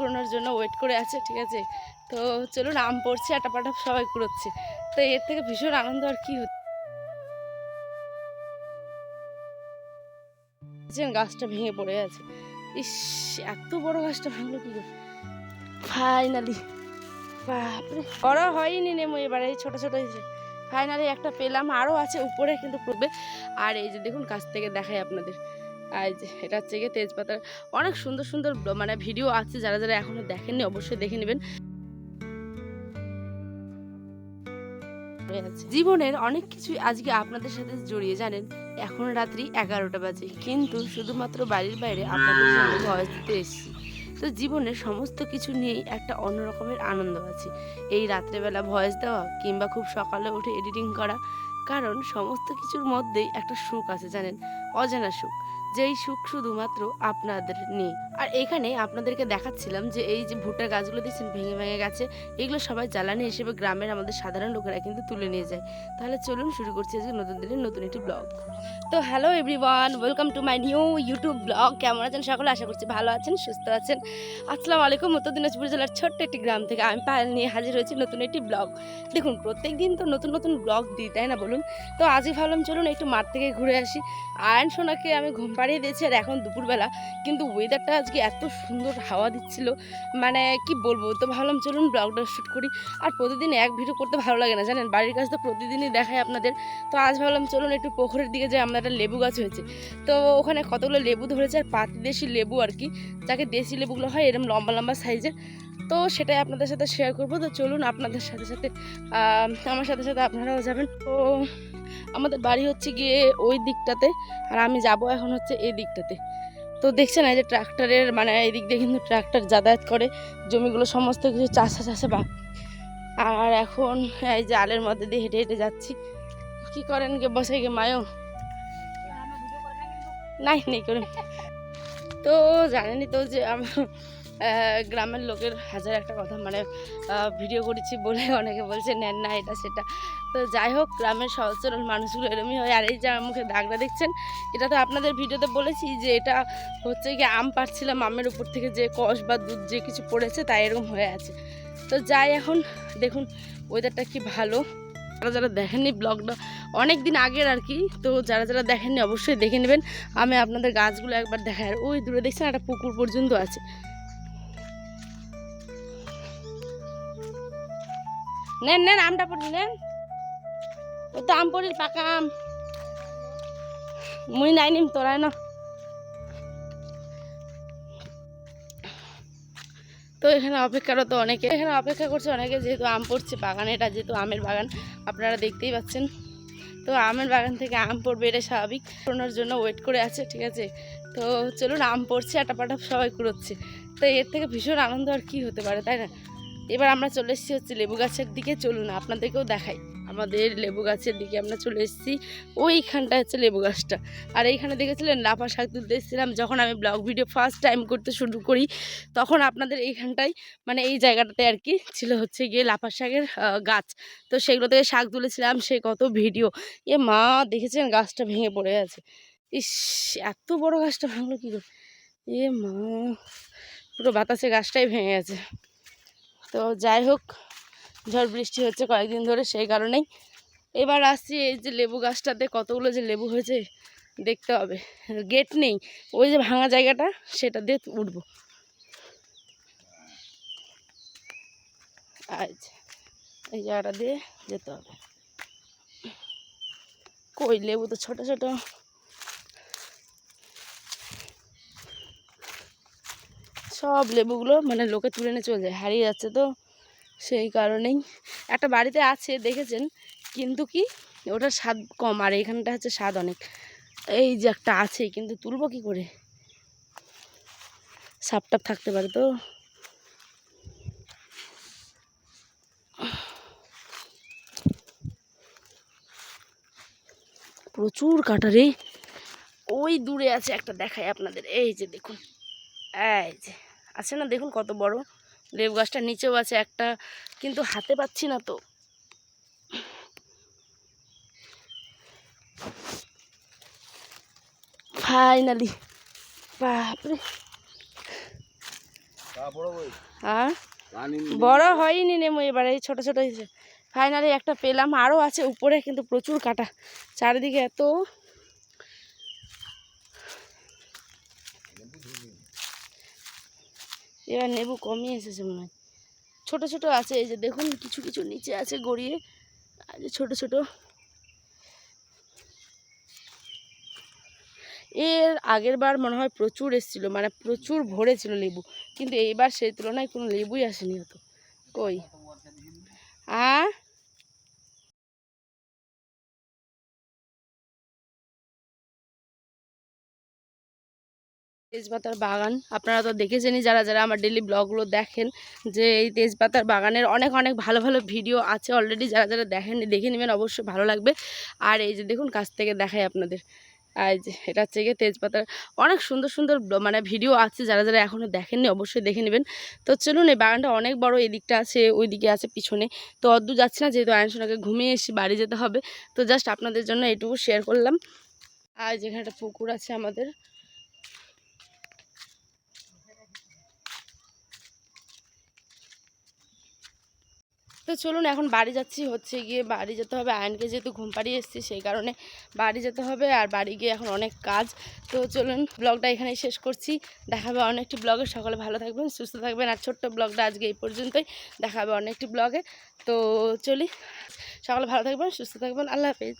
কুড়োনোর জন্য ওয়েট করে আছে, ঠিক আছে? তো চলুন, আম পড়ছে আটা পাটা সবাই কুড়োচ্ছে। তো এর থেকে ভীষণ আনন্দ আর কি হচ্ছে। গাছটা ভেঙে পড়ে আছে। ইস, এত বড় গাছটা ভাঙলো কি ফাইনালি বাপরে! করা হয়নি নেমো এবারে, এই ছোটো ছোটো ফাইনালি একটা পেলাম আরও আছে, উপরে কিন্তু পড়বে। আর এই যে দেখুন, কাছ থেকে দেখাই আপনাদের। আর এটা হচ্ছে গিয়ে তেজপাতার অনেক সুন্দর সুন্দর মানে ভিডিও আছে, যারা যারা এখনও দেখেননি অবশ্যই দেখে নেবেন। জীবনের অনেক কিছুই আজকে আপনাদের সাথে জড়িয়ে, জানেন? এখন রাত্রি এগারোটা বাজে, কিন্তু শুধুমাত্র বাড়ির বাইরে আপনাদের ভয়েস দিতে এসেছি। তো জীবনের সমস্ত কিছু নিয়েই একটা অন্য রকমের আনন্দ আছে। এই রাত্রেবেলা ভয়েস দেওয়া কিংবা খুব সকালে উঠে এডিটিং করা, কারণ সমস্ত কিছুর মধ্যেই একটা সুখ আছে, জানেন? অজানা সুখ। যেই সুখ শুধুমাত্র আপনাদের নিয়ে আর এখানে আপনাদেরকে দেখাচ্ছিলাম যে এই যে ভুট্টার গাছগুলো দিচ্ছেন ভেঙে ভেঙে গেছে, এগুলো সবাই জ্বালানি হিসেবে গ্রামের আমাদের সাধারণ লোকেরা কিন্তু তুলে নিয়ে যায়। তাহলে চলুন শুরু করছি আজকে নতুন দিনের নতুন একটি ব্লগ তো hello everyone welcome to my new YouTube blog কেমন আছেন সকলে? আশা করছি ভালো আছেন, সুস্থ আছেন। আসসালামু আলাইকুম, উত্তর দিনাজপুর জেলার ছোট্ট একটি গ্রাম থেকে আমি পায়েল নিয়ে হাজির হয়েছি নতুন একটি ব্লগ দেখুন প্রত্যেক দিন তো নতুন নতুন ব্লগ দিই, তাই না বলুন? তো আজই ভাবলাম চলুন একটু মাঠ থেকে ঘুরে আসি। আয়ন সোনাকে আমি ঘুম পাড়িয়ে দিয়েছি আর এখন দুপুরবেলা। কিন্তু ওয়েদারটা আজকে এত সুন্দর হাওয়া দিচ্ছিল। মানে কি বলব, তো ভাবলাম চলুন ব্লগটা শ্যুট করি। আর প্রতিদিন এক ভিডিও করতে ভালো লাগে না, জানেন? বাড়ির কাছে তো প্রতিদিনই দেখায় আপনাদের। তো আজ ভাবলাম চলুন একটু পুকুরের দিকে যাই আমাদের একটা লেবু গাছ হয়েছে। তো ওখানে কতগুলো লেবু ধরেছে আর পাতি দেশি লেবু আর কি। যাকে দেশি লেবুগুলো হয় এরকম লম্বা লম্বা সাইজের তো সেটাই আপনাদের সাথে শেয়ার করব। তো চলুন আপনাদের সাথে সাথে আমার সাথে সাথে আপনারাও যাবেন। তো আমাদের বাড়ি হচ্ছে গিয়ে ওই দিকটাতে আর আমি যাব এখন হচ্ছে এই দিকটাতে। তো দেখছেন এই যে ট্রাক্টরের মানে এই দিক দিয়ে কিন্তু ট্রাক্টর যাতায়াত করে জমিগুলো সমস্ত কিছু চাষা চাষে বা আর এখন এই যে আলের মধ্যে দিয়ে হেঁটে হেঁটে যাচ্ছি। কি করেন গে বসে গে মায়ও নাই নেই করেন। তো জানেনই তো যে আমার গ্রামের লোকের হাজার একটা কথা মানে ভিডিও করেছি বলে অনেকে বলছে, নেন না, এটা সেটা। তো যাই হোক, গ্রামের সহজ সরল মানুষগুলো এরমই হয়। আর এই যে মুখে দাগটা দেখছেন, এটা তো আপনাদের ভিডিওতে বলেছি যে এটা হচ্ছে কি আম পাড়ছিলাম আমের উপর থেকে, যে কষ বা দুধ যে কিছু পড়েছে তাই এরকম হয়ে আছে। তো যাই, এখন দেখুন ওয়েদারটা কি ভালো। যারা যারা দেখেননি ব্লগটা অনেক দিন আগের আর কি, তো যারা যারা দেখেননি অবশ্যই দেখে নেবেন। আমি আপনাদের গাছগুলো একবার দেখাই। আর ওই দূরে দেখছেন একটা পুকুর পর্যন্ত আছে। নেন নেন, আমটা পড়ি, নেন। ও তো আম পড়ির পাকা আম। মুই নাই নিম, তোরাই না তো এখানে অপেক্ষারত অনেকে। এখানে অপেক্ষা করছে অনেকে, যেহেতু আম পড়ছে, বাগানে, এটা যেহেতু আমের বাগান, আপনারা দেখতেই পাচ্ছেন। তো আমের বাগান থেকে আম পড়বে এটা স্বাভাবিক। পড়ানোর জন্য ওয়েট করে আছে, ঠিক আছে? তো চলুন, আম পড়ছে আটা পাটা সবাই কুড়োচ্ছে। তো এর থেকে ভীষণ আনন্দ আর কি হতে পারে, তাই না? এবার আমরা চলে এসেছি হচ্ছে লেবু গাছের দিকে, চলুন আপনাদেরকেও দেখাই। আমাদের লেবু গাছের দিকে আমরা চলে এসেছি ওইখানটা হচ্ছে লেবু গাছটা। আর এইখানে দেখেছিলেন লাফা শাক তুলতে এসেছিলাম, যখন আমি ব্লগ ভিডিও ফার্স্ট টাইম করতে শুরু করি, তখন আপনাদের এইখানটায় মানে এই জায়গাটাতে আর কি ছিল হচ্ছে গিয়ে লাফা শাকের গাছ। তো সেগুলো থেকে শাক তুলেছিলাম, সে কত ভিডিও। এ মা, দেখেছেন গাছটা ভেঙে পড়ে আছে। ইস, এত বড় গাছটা ভাঙলো কী করে? এ মা, পুরো বাতাসে গাছটাই ভেঙে গেছে। তো যাই হোক, ঝড় বৃষ্টি হচ্ছে কয়েকদিন ধরে সেই কারণেই। এবার আসছি এই যে লেবু গাছটাতে, কতগুলো যে লেবু হয়েছে দেখতে হবে। গেট নেই, ওই যে ভাঙা জায়গাটা, সেটা দিয়ে উঠবো। আজ এই জায়গাটা দিয়ে যেতে হবে। কই, লেবু তো ছোট ছোট। সব লেবুগুলো মানে লোকে তুলে নিয়ে চলে যায়, হারিয়ে যাচ্ছে তো সেই কারণেই। একটা বাড়িতে আছে, দেখেছেন? কিন্তু কি ওটার স্বাদ কম, আর এখানটা হচ্ছে স্বাদ অনেক। এই যে একটা আছে, কিন্তু তুলবো কি করে? সাপ টাপ থাকতে পারে তো। প্রচুর কাটা রে। ওই দূরে আছে একটা, দেখাই আপনাদের। এই যে দেখুন। এই যে। আছে না? দেখুন কত বড়। লেবু গাছটার নিচেও আছে একটা কিন্তু হাতে পাচ্ছি না তো। ফাইনালি বাপরে! আর? বড় হয়নি নেমো এবারে এই ছোটো ছোটো ফাইনালি একটা পেলাম। আরও আছে উপরে কিন্তু প্রচুর কাটা। চারিদিকে এত এবার নেবু কমই এসেছে মনে হয়। ছোটো ছোটো আছে, এই যে দেখুন, কিছু কিছু নিচে আছে গড়িয়ে, আর ছোটো ছোটো। এর আগের বার মনে হয় প্রচুর এসেছিল মানে প্রচুর ভরেছিল লেবু, কিন্তু এইবার সেই তুলনায় কোনো লেবুই আসেনি হতো কই? তেজপাতার বাগান। আপনারা তো দেখেছেনই যারা যারা আমার ডেলি ব্লগগুলো দেখেন যে এই তেজপাতার বাগানের অনেক অনেক ভালো ভালো ভিডিও আছে অলরেডি যারা যারা দেখেন দেখে নেবেন, অবশ্যই ভালো লাগবে। আর এই যে দেখুন, কাছ থেকে দেখাই আপনাদের। আর এটা হচ্ছে গিয়ে তেজপাতার অনেক সুন্দর সুন্দর মানে ভিডিও আছে। যারা যারা এখনও দেখেননি, অবশ্যই দেখে নেবেন। তো চলুন, এই বাগানটা অনেক বড় এদিকটা আছে, ওই দিকে আছে, পিছনে। তো অদ্দূর যাচ্ছি না, যেহেতু আয়নসোনাকে ঘুমিয়ে এসে বাড়ি যেতে হবে। তো জাস্ট আপনাদের জন্য এটুকু শেয়ার করলাম। আর যেখানে একটা পুকুর আছে আমাদের তো চলুন এখন বাড়ি যাচ্ছি, হচ্ছে গিয়ে বাড়ি যেতে হবে। আয়নকে যেহেতু ঘুম পাড়িয়ে এসেছি, সেই কারণে বাড়ি যেতে হবে আর বাড়ি গিয়ে এখন অনেক কাজ। তো চলুন ব্লগটা এখানেই শেষ করছি। দেখাবে অনেকটি ব্লগে। সকালে ভালো থাকবেন, সুস্থ থাকবেন। আর ছোট্ট ব্লগটা আজকে এই পর্যন্তই। দেখাবে অনেকটি ব্লগে। তো চলি, সকালে ভালো থাকবেন, সুস্থ থাকবেন। আল্লাহ হাফিজ।